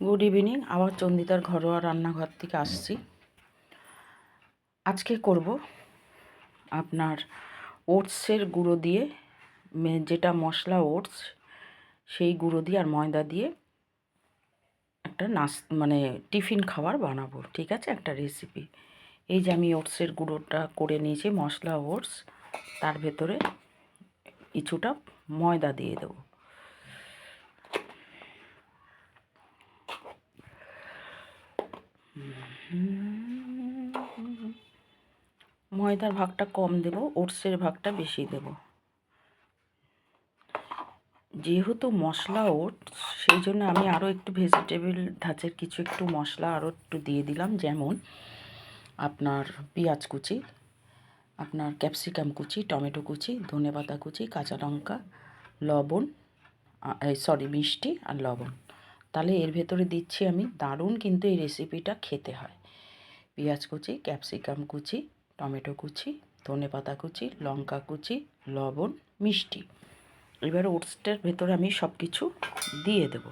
Good evening আবার চন্দিতার ঘরোয়া রান্নাঘর থেকে আসছি। আজকে করব আপনার ওটসের গুঁড়ো দিয়ে যেটা মশলা ওটস, সেই গুঁড়ো দিয়ে আর ময়দা দিয়ে একটা নাস মানে টিফিন খাবার বানাবো, ঠিক আছে? একটা রেসিপি এই যে আমি ওটসের গুঁড়োটা করে নিয়েছি, মশলা ওটস, তার ভেতরে কিছুটা ময়দা দিয়ে দেবো। ময়দার ভাগটা কম দেব, ওটসের ভাগটা বেশি দেব। যেহেতু মশলা ওটস সেই জন্য আমি আরও একটু ভেজিটেবল ধাঁচের কিছু একটু মশলা আরও একটু দিয়ে দিলাম, যেমন আপনার পেঁয়াজ কুচি, আপনার ক্যাপসিকাম কুচি, টমেটো কুচি, ধনেপাতা কুচি, কাঁচা লঙ্কা, লবণ সরি মিষ্টি আর লবণ। তাহলে এর ভেতরে দিচ্ছি আমি দারুণ কিন্তু এই রেসিপিটা খেতে হয়। পেঁয়াজ কুচি, ক্যাপসিকাম কুচি, টমেটো কুচি ধনে পাতা কুচি, লঙ্কা কুচি, লবণ, মিষ্টি। এবার ওটসটার ভেতরে আমি সব কিছু দিয়ে দেব।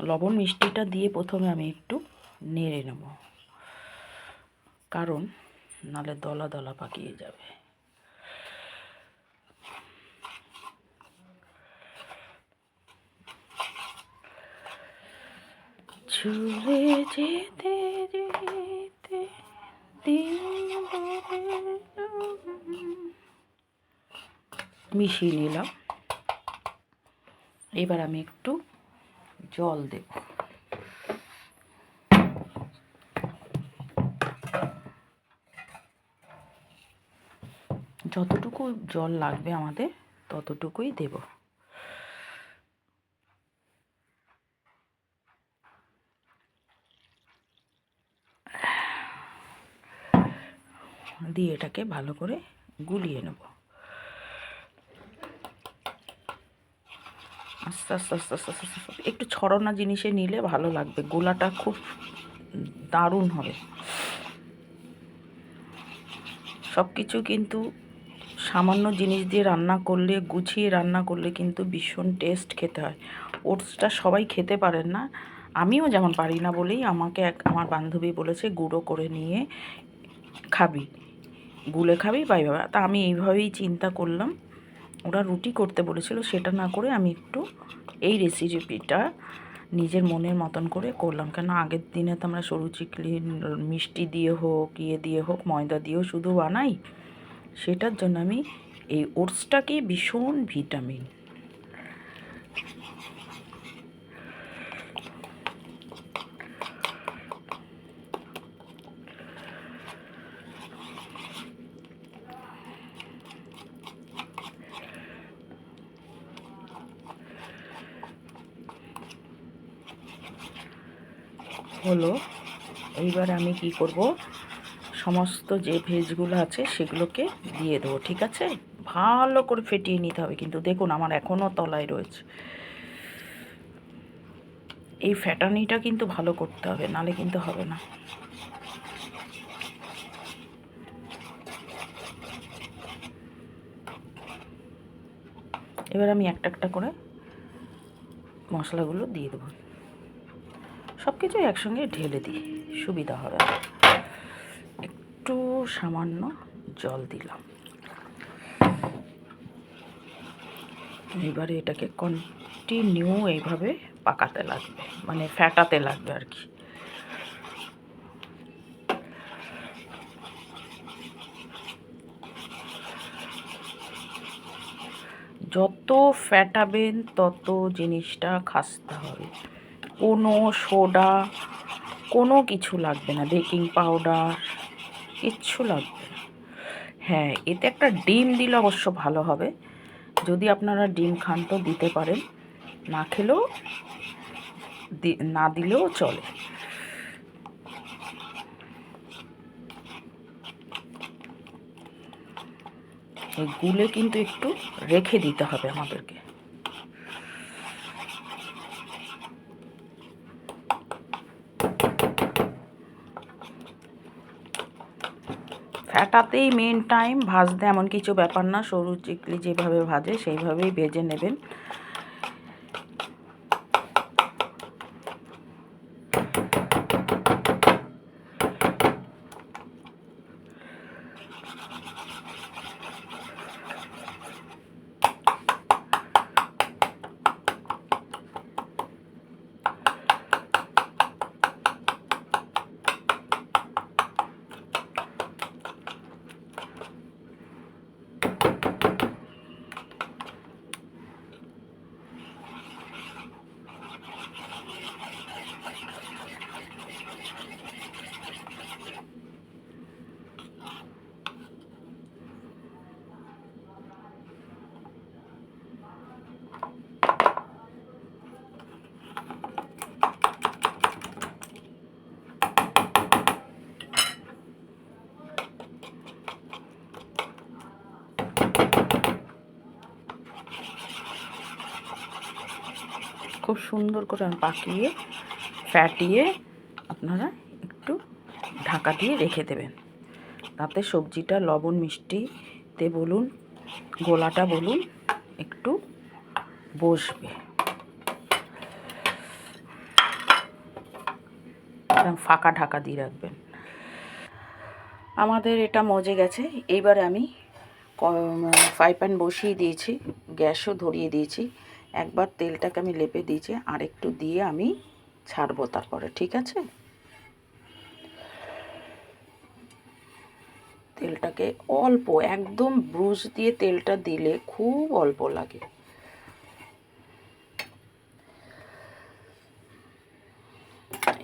লবণ, মিষ্টিটা দিয়ে প্রথমে আমি একটু নেড়ে নেব। কারণ নালে দলা দলা পাকিয়ে যাবে। চলে যেতে যেতে মিশিয়ে নিলাম। এবার আমি একটু জল দেব। যতটুকু জল লাগবে আমাদের ততটুকুই দেবো। দিয়ে এটাকে ভালো করে গুলিয়ে নেব। আস্তে আস্তে আস্তে আস্তে আস্তে আস্তে একটু ছড়না জিনিসে নিলে ভালো লাগবে। গোলাটা খুব দারুণ হবে। সব কিছু কিন্তু সামান্য জিনিস দিয়ে রান্না করলে, গুছিয়ে রান্না করলে কিন্তু ভীষণ টেস্ট খেতে হয়। ওটসটা সবাই খেতে পারেন না। আমিও যেমন পারি না বলেই আমাকে এক, আমার বান্ধবী বলেছে, গুঁড়ো করে নিয়ে খাবি। গুলে খাবি বা এইভাবে তা আমি এইভাবেই চিন্তা করলাম। ওরা রুটি করতে বলেছিল, সেটা না করে আমি একটু এই রেসিপিটা নিজের মনের মতন করে করলাম। কেন আগের দিনে তো আমরা সরু চিকলি, মিষ্টি দিয়ে হোক ইয়ে দিয়ে হোক, ময়দা দিয়েও শুধু বানাই, সেটার জন্য আমি এই ওটসটাকে ভীষণ ভিটামিন হলো। এইবার আমি কি করব? সমস্ত যে ভেজগুলো আছে সেগুলোকে দিয়ে দেবো, ঠিক আছে? ভালো করে ফেটিয়ে নিতে হবে। কিন্তু দেখুন, আমার এখনও তলায় রয়েছে। এই ফ্যাটানিটা কিন্তু ভালো করতে হবে, নালে কিন্তু হবে না। এবার আমি একটা একটা করে মশলাগুলো দিয়ে দেবো। সব কিছু একসঙ্গে ঢেলে দিই, সুবিধা হবে একটু সামান্য জল দিলাম। এবারে এটাকে কন্টিনিউ এইভাবে পাকাতে লাগবে মানে ফ্যাটাতে লাগবে আর কি। যত ফ্যাটাবেন তত জিনিসটা খাসতে হবে। কোনো সোডা, কোনো কিছু লাগবে না। বেকিং পাউডার, কিচ্ছু লাগবে না। হ্যাঁ এতে একটা ডিম দিলে অবশ্য ভালো হবে। যদি আপনারা ডিম খান তো দিতে পারেন। না খেলেও না দিলেও চলে। গুলে কিন্তু একটু রেখে দিতে হবে আমাদেরকে। ফ্যাটাতেই মেন টাইম ভাজতে এমন কিছু ব্যাপার না। সরু চিকলি যেভাবে ভাজে, সেইভাবেই ভেজে নেবেন খুব সুন্দর করে পাকিয়ে ফ্যাটিয়ে আপনারা একটু ঢাকা দিয়ে রেখে দেবেন। তাতে সবজিটা লবণ মিষ্টিতে বলুন, গোলাটা বলুন, একটু বসবে। ফাঁকা ঢাকা দিয়ে রাখবেন। আমাদের এটা মজে গেছে। এইবারে আমি ফ্রাই প্যান বসিয়ে দিয়েছি, গ্যাসও ধরিয়ে দিয়েছি। একবার তেলটাকে আমি লেপে দিয়েছি, আর একটু দিয়ে আমি ছাড়বো তারপরে, ঠিক আছে? তেলটাকে অল্প, একদম ব্রুশ দিয়ে তেলটা দিলে খুব অল্প লাগে।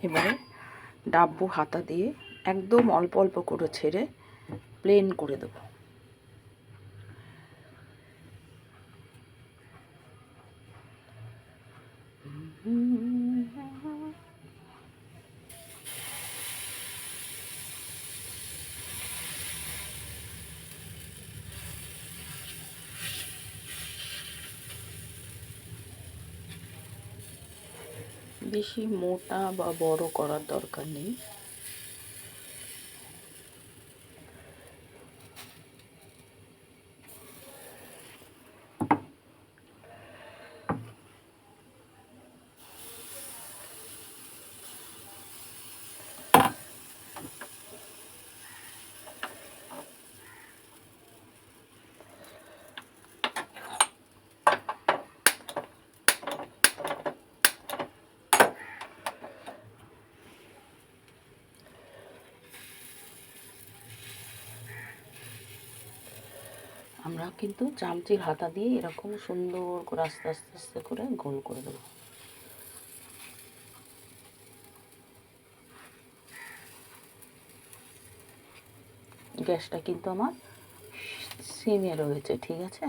এবারে ডাব্বু হাতা দিয়ে একদম অল্প অল্প করে ছেড়ে প্লেন করে দেবো। বেশি মোটা বা বড় করার দরকার নেই। আমরা কিন্তু চামচির হাতা দিয়ে এরকম সুন্দর করে আস্তে আস্তে আস্তে করে গোল করে দেবো। গ্যাসটা কিন্তু আমার সিমে রয়েছে, ঠিক আছে?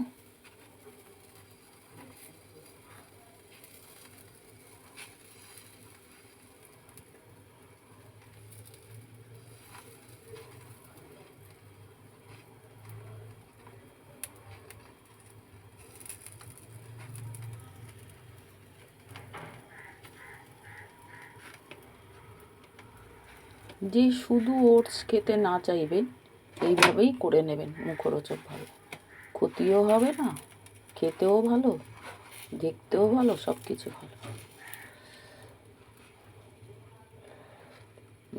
যে শুধু ওটস খেতে না চাইবেন, এইভাবেই করে নেবেন মুখরোচক ভালো ক্ষতিও হবে না, খেতেও ভালো, দেখতেও ভালো সব কিছু ভালো।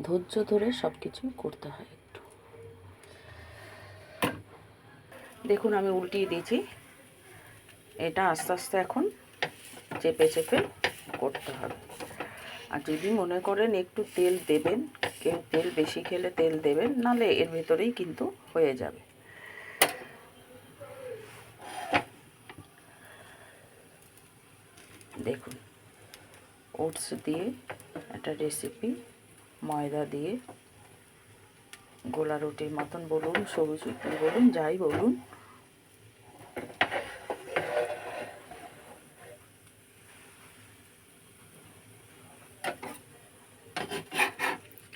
ধৈর্য ধরে সব কিছুই করতে হয় একটু। দেখুন, আমি উল্টিয়ে দিয়েছি। এটা আস্তে আস্তে এখন চেপে চেপে করতে হবে। আর যদি মনে করেন একটু তেল দেবেন কেউ তেল বেশি খেলে তেল দেবেন নালে এর ভেতরেই কিন্তু হয়ে যাবে। দেখুন, ওটস দিয়ে একটা রেসিপি ময়দা দিয়ে, গোলা রুটির মতন বলুন, সবুজ রুটি বলুন, যাই বলুন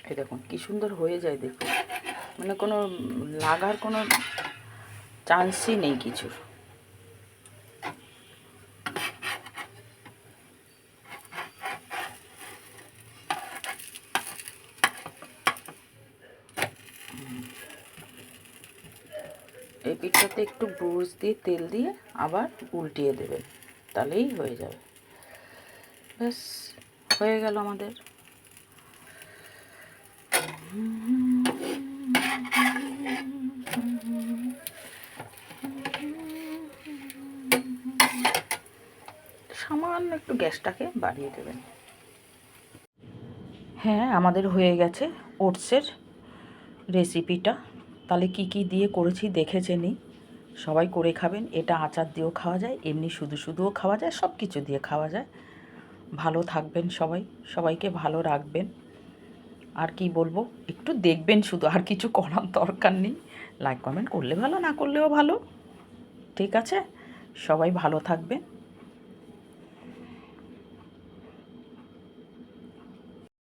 এই দেখুন, কী সুন্দর হয়ে যায় দেখুন। মানে কোনো লাগার কোনো চান্সই নেই কিছুর। এই পিঠটাতে একটু ব্রুজ দিয়ে, তেল দিয়ে আবার উল্টিয়ে দেবেন। তাহলেই হয়ে যাবে। ব্যাস, হয়ে গেল আমাদের সামান্য একটু গ্যাসটাকে বাড়িয়ে দেবেন। হ্যাঁ আমাদের হয়ে গেছে ওটসের রেসিপিটা। তাহলে কি কি দিয়ে করেছি দেখেছে নি? সবাই করে খাবেন। এটা আচার দিয়েও খাওয়া যায়, এমনি শুধু শুধুও খাওয়া যায়, সব কিছু দিয়ে খাওয়া যায়। ভালো থাকবেন সবাই, সবাইকে ভালো রাখবেন। আর কি বলব, একটু দেখবেন শুধু, আর কিছু করার দরকার নেই। লাইক কমেন্ট করলে ভালো, না করলেও ভালো। ঠিক আছে? সবাই ভালো থাকবেন।